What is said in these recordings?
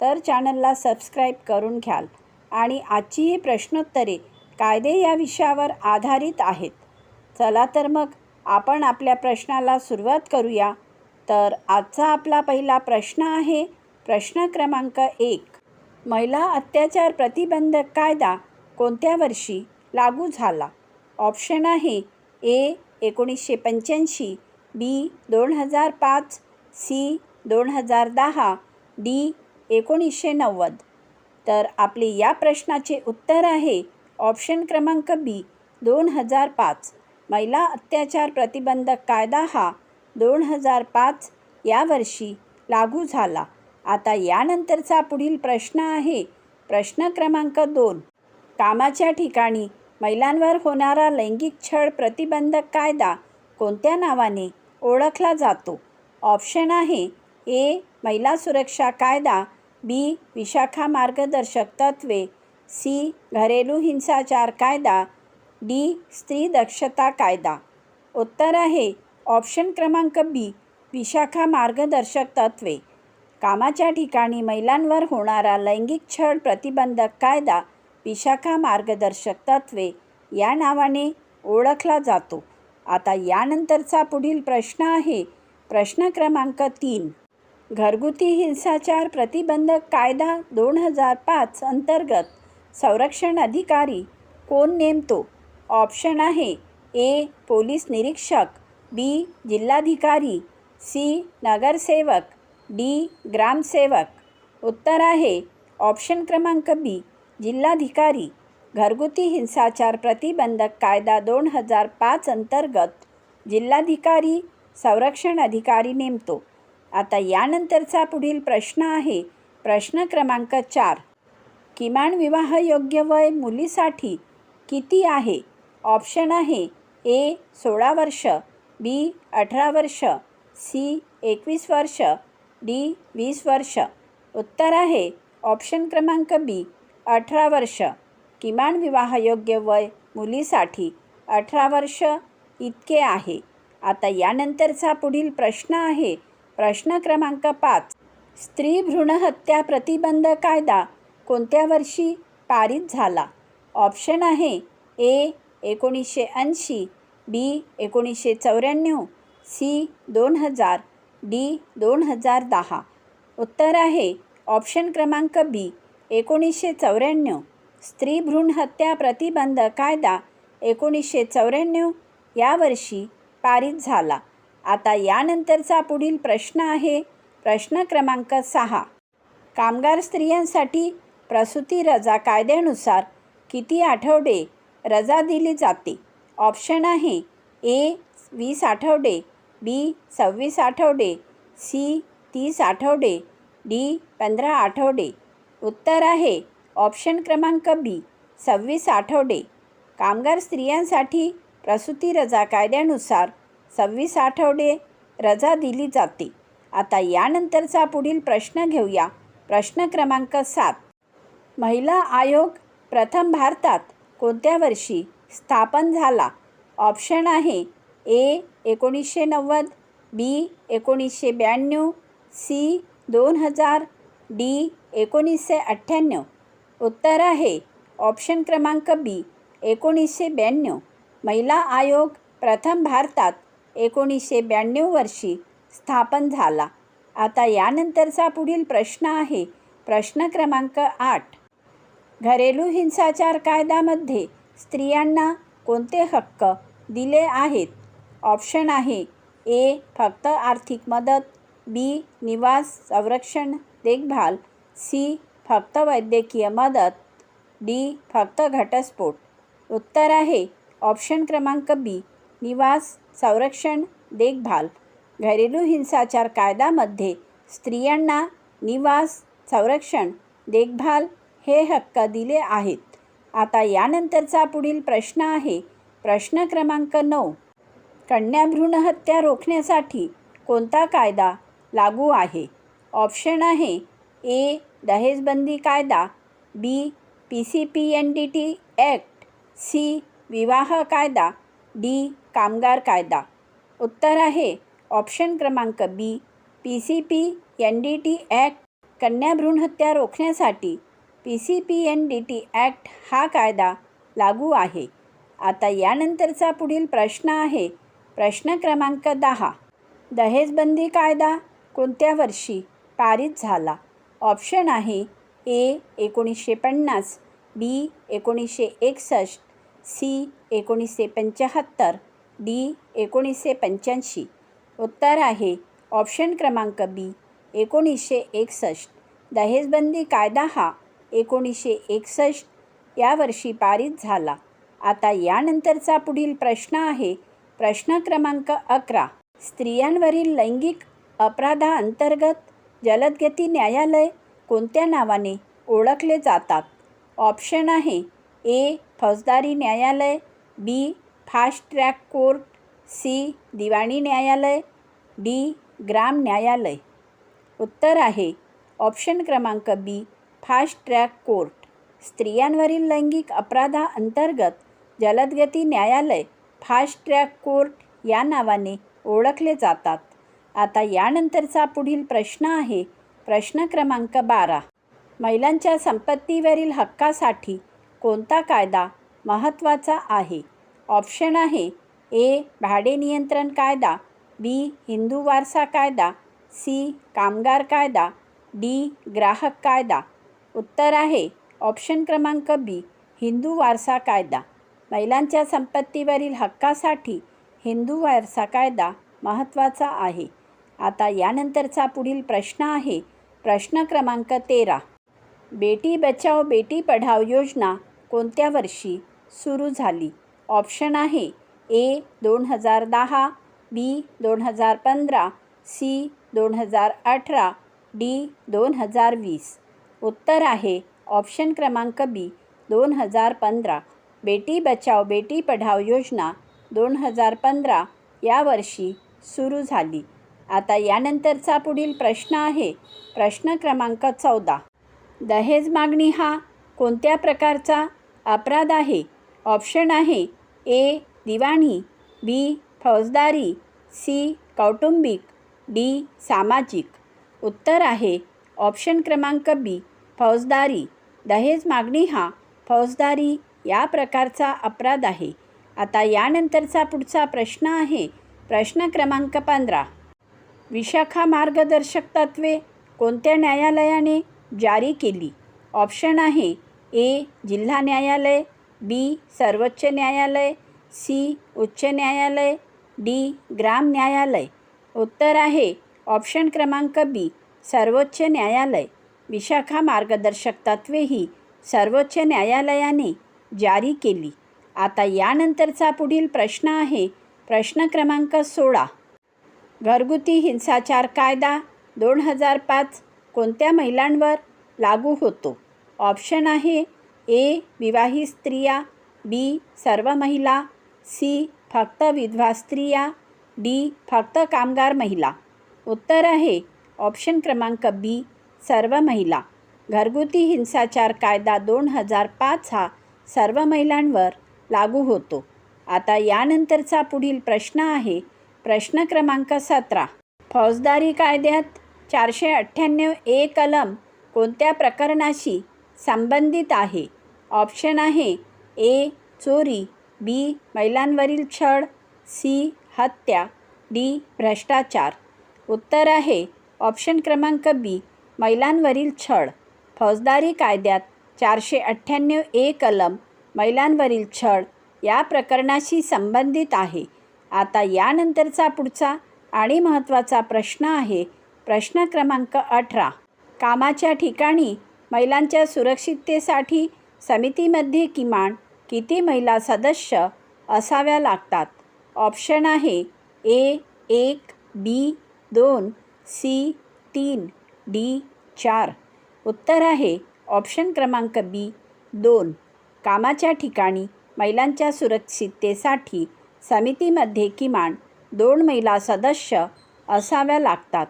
तर चॅनलला सबस्क्राईब करून घ्याल. आणि आजची ही प्रश्नोत्तरे कायदे या विषयावर आधारित आहेत. चला तर मग आपण आपल्या प्रश्नाला सुरुवात करूया. तर आजचा आपला पहिला प्रश्न आहे प्रश्न क्रमांक एक. महिला अत्याचार प्रतिबंधक कायदा कोणत्या वर्षी लागू झाला? ऑप्शन आहे ए एकोणीसशे पंच्याऐंशी बी दोन हजार पाच सी दोन हजार दहा डी एकोणीसशे नव्वद. तर आपले या प्रश्नाचे उत्तर आहे ऑप्शन क्रमांक बी दोन हजार पाच. महिला अत्याचार प्रतिबंधक कायदा हा दोन हजार पाच या वर्षी लागू झाला. आता यानंतरचा पुढील प्रश्न आहे प्रश्न क्रमांक दोन. कामाच्या ठिकाणी महिलांवर होणारा लैंगिक छळ प्रतिबंधक कायदा कोणत्या नावाने ओळखला जातो? ऑप्शन आहे ए महिला सुरक्षा कायदा बी. विशाखा मार्गदर्शक तत्वे सी. घरेलू हिंसाचार कायदा. डी. स्त्री दक्षता कायदा. उत्तर आहे. ऑप्शन क्रमांक बी. विशाखा मार्गदर्शक तत्वे कामाच्या ठिकाणी महिलांवर होणारा लैंगिक छळ प्रतिबंधक कायदा विशाखा मार्गदर्शक तत्वे या नावाने ओळखला जातो. आता यानंतरचा पुढील प्रश्न आहे. प्रश्न क्रमांक तीन. घरगुती हिंसाचार प्रतिबंधक कायदा दोन हजार पाच अंतर्गत संरक्षण अधिकारी कोण नेमतो? ऑप्शन आहे ए पोलीस निरीक्षक बी जिल्हाधिकारी सी नगरसेवक डी ग्रामसेवक. उत्तर आहे ऑप्शन क्रमांक बी जिल्हाधिकारी. घरगुती हिंसाचार प्रतिबंधक कायदा दोन हजार पाच अंतर्गत जिल्हाधिकारी संरक्षण अधिकारी नेमतो. आता यानंतरचा पुढील प्रश्न आहे. प्रश्न क्रमांक चार. किमान विवाहयोग्य वय मुलीसाठी किती आहे? ऑप्शन आहे ए सोळा वर्ष बी अठरा वर्ष सी एकवीस वर्ष डी वीस वर्ष. उत्तर आहे ऑप्शन क्रमांक बी अठरा वर्ष. किमान विवाहयोग्य वय मुलीसाठी अठरा वर्ष इतके आहे. आता यानंतरचा पुढील प्रश्न आहे. प्रश्न क्रमांक पाच. स्त्री भ्रूण हत्या प्रतिबंध कायदा कोणत्या वर्षी पारित झाला? ऑप्शन आहे ए एकोणीसशे ऐंशी बी एकोणीसशे चौऱ्याण्णव सी दोन हजार डी दोन हजार दहा. उत्तर आहे ऑप्शन क्रमांक बी एकोणीसशे चौऱ्याण्णव. स्त्री भ्रूण हत्या प्रतिबंध कायदा एकोणीसशे चौऱ्याण्णव या वर्षी पारित झाला. आता यानंतरचा पुढील प्रश्न आहे. प्रश्न क्रमांक सहा. कामगार स्त्रियांसाठी प्रसूती रजा कायद्यानुसार किती आठवडे रजा दिली जाते? ऑप्शन आहे ए वीस आठवडे बी सव्वीस आठवडे सी तीस आठवडे डी पंधरा आठवडे. उत्तर आहे ऑप्शन क्रमांक बी सव्वीस आठवडे. कामगार स्त्रियांसाठी प्रसूती रजा कायद्यानुसार सव्वीस आठवडे रजा दिली जाते. आता यानंतरचा पुढील प्रश्न घेऊया. प्रश्न क्रमांक सात. महिला आयोग प्रथम भारतात कोणत्या वर्षी स्थापन झाला? ऑप्शन आहे ए एकोणीसशे नव्वद बी एकोणीसशे ब्याण्णव सी दोन हजार डी एकोणीसशे अठ्ठ्याण्णव. उत्तर आहे ऑप्शन क्रमांक बी एकोणीसशे ब्याण्णव. महिला आयोग प्रथम भारतात एकोणीसशे ब्याण्णव वर्षी स्थापन झाला. आता यानंतरचा पुढील प्रश्न आहे. प्रश्न क्रमांक आठ. घरेलू हिंसाचार कायद्यामध्ये स्त्रियांना कोणते हक्क दिले आहेत? ऑप्शन आहे ए. फक्त आर्थिक मदत बी. निवास संरक्षण देखभाल सी. फक्त वैद्यकीय मदत डी. फक्त घटस्फोट. उत्तर आहे. ऑप्शन क्रमांक बी. निवास संरक्षण देखभाल घरेलू हिंसाचार कायद्यामध्ये स्त्रियांना निवास संरक्षण देखभाल हे हक्क दिले आहेत. आता यानंतरचा पुढील प्रश्न आहे. प्रश्न क्रमांक नऊ. कन्या भ्रूण हत्या रोखण्यासाठी कोणता कायदा लागू आहे? ऑप्शन आहे ए. दहेजबंदी कायदा B. P C P N D T act C. विवाह कायदा डी. कामगार कायदा. उत्तर आहे ऑप्शन क्रमांक B P C P N D T act कन्या भ्रूणहत्या रोखण्यासाठी P C P N D T act हा कायदा लागू आहे. आता यानंतरचा पुढील प्रश्न आहे प्रश्न क्रमांक दहा. दहेजबंदी कायदा कोणत्या वर्षी पारित झाला? ऑप्शन आहे ए एकोणीसशे पन्नास बी एकोणीसशे एकसष्ट सी एकोणीसशे पंच्याहत्तर. डी एकोणीसशे पंच्याऐंशी. उत्तर आहे ऑप्शन क्रमांक बी एकोणीसशे एकसष्ट. दहेजबंदी कायदा हा एकोणीसशे एकसष्ट या वर्षी पारित झाला. आता यानंतरचा पुढील प्रश्न आहे प्रश्न क्रमांक अकरा. स्त्रियांवरील लैंगिक अपराधाअंतर्गत जलदगती न्यायालय कोणत्या नावाने ओळखले जातात? ऑप्शन आहे ए फौजदारी न्यायालय B fast track court C. दिवाणी न्यायालय डी. ग्राम न्यायालय. उत्तर आहे ऑप्शन क्रमांक बी फास्ट ट्रॅक कोर्ट. स्त्रियांवरील लैंगिक अपराधाअंतर्गत जलदगती न्यायालय फास्ट ट्रॅक कोर्ट या नावाने ओळखले जातात. आता यानंतरचा पुढील प्रश्न आहे प्रश्न क्रमांक बारा. महिलांच्या संपत्तीवरील हक्कासाठी कोणता कायदा महत्त्वाचा आहे? ऑप्शन आहे. ए भाडे नियंत्रण कायदा. बी हिंदू वारसा कायदा. सी कामगार कायदा. डी ग्राहक कायदा. उत्तर आहे. ऑप्शन क्रमांक बी हिंदू वारसा कायदा. महिलांच्या संपत्तीवरील हक्कासाठी हिंदू वारसा कायदा महत्त्वाचा आहे. आता यानंतरचा पुढील प्रश्न आहे. प्रश्न क्रमांक तेरा. बेटी बचाओ बेटी पढाओ योजना कोणत्या वर्षी सुरू झाली? ऑप्शन आहे ए दोन हजार दहा बी दोन हजार पंधरा सी दोन हजार अठरा डी दोन हजार वीस. उत्तर आहे ऑप्शन क्रमांक बी दोन हजार पंधरा. बेटी बचाव बेटी पढाव योजना दोन हजार पंधरा या वर्षी सुरू झाली. आता यानंतरचा पुढील प्रश्न आहे. प्रश्न क्रमांक चौदा. दहेज मागणी हा कोणत्या प्रकारचा अपराध आहे? ऑप्शन आहे ए दिवाणी बी फौजदारी सी कौटुंबिक डी सामाजिक. उत्तर आहे ऑप्शन क्रमांक बी फौजदारी. दहेज मागणी हा फौजदारी या प्रकारचा अपराध आहे. आता यानंतरचा पुढचा प्रश्न आहे. प्रश्न क्रमांक पंधरा. विशाखा मार्गदर्शक तत्वे कोणत्या न्यायालयाने जारी केली? ऑप्शन आहे ए जिल्हा न्यायालय बी. सर्वोच्च न्यायालय सी. उच्च न्यायालय डी. ग्राम न्यायालय. उत्तर आहे ऑप्शन क्रमांक बी. सर्वोच्च न्यायालय. विशाखा मार्गदर्शक तत्त्वे ही सर्वोच्च न्यायालयाने जारी केली. आता यानंतरचा पुढील प्रश्न आहे प्रश्न क्रमांक सोळा. घरगुती हिंसाचार कायदा दोन हजार पाच कोणत्या महिलांवर लागू होतो? ऑप्शन आहे ए विवाहित स्त्रिया बी सर्व महिला सी फक्त विधवा स्त्रिया डी फक्त कामगार महिला. उत्तर आहे ऑप्शन क्रमांक बी सर्व महिला. घरगुती हिंसाचार कायदा दोन हजार पाच हा सर्व महिलांवर लागू होतो. आता यानंतरचा पुढील प्रश्न आहे प्रश्न क्रमांक सतरा. फौजदारी कायद्यात चारशे अठ्ठ्याण्णव ए कलम कोणत्या प्रकरणाशी संबंधित आहे? ऑप्शन आहे ए चोरी बी महिलांवरील छळ सी हत्या डी भ्रष्टाचार. उत्तर आहे ऑप्शन क्रमांक बी महिलांवरील छळ. फौजदारी कायद्यात चारशे अठ्ठ्याण्णव ए कलम महिलांवरील छळ या प्रकरणाशी संबंधित आहे. आता यानंतरचा पुढचा आणि महत्त्वाचा प्रश्न आहे प्रश्न क्रमांक अठरा. कामाच्या ठिकाणी महिलांच्या सुरक्षिततेसाठी समितीमध्ये किमान किती महिला सदस्य असाव्या लागतात? ऑप्शन आहे ए एक बी दोन सी तीन डी चार. उत्तर आहे ऑप्शन क्रमांक बी दोन. कामाच्या ठिकाणी महिलांच्या सुरक्षिततेसाठी समितीमध्ये किमान दोन महिला सदस्य असाव्या लागतात.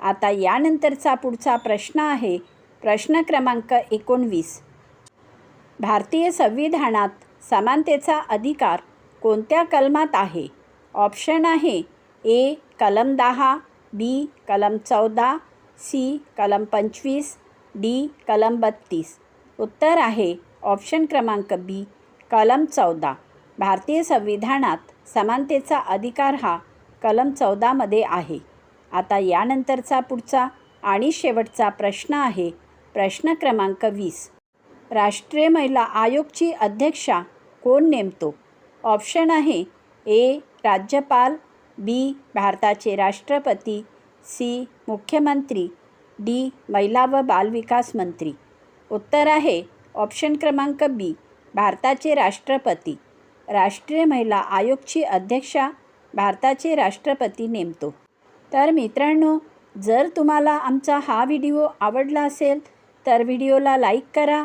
आता यानंतरचा पुढचा प्रश्न आहे. प्रश्न क्रमांक एकोणवीस. भारतीय संविधानात समानतेचा अधिकार कोणत्या कलमात आहे? ऑप्शन आहे ए कलम दहा बी कलम चौदा सी कलम पंचवीस डी कलम बत्तीस. उत्तर आहे ऑप्शन क्रमांक बी कलम चौदा. भारतीय संविधानात समानतेचा अधिकार हा कलम चौदामध्ये आहे. आता यानंतरचा पुढचा आणि शेवटचा प्रश्न आहे. प्रश्न क्रमांक वीस. राष्ट्रीय महिला आयोगची अध्यक्षा कोण नेमतो? ऑप्शन आहे ए राज्यपाल बी भारताचे राष्ट्रपती सी मुख्यमंत्री डी महिला व बालविकास मंत्री. उत्तर आहे ऑप्शन क्रमांक बी भारताचे राष्ट्रपती. राष्ट्रीय महिला आयोगची अध्यक्षा भारताचे राष्ट्रपती नेमतो. तर मित्रांनो जर तुम्हाला आमचा हा व्हिडिओ आवडला असेल तर व्हिडिओला लाईक करा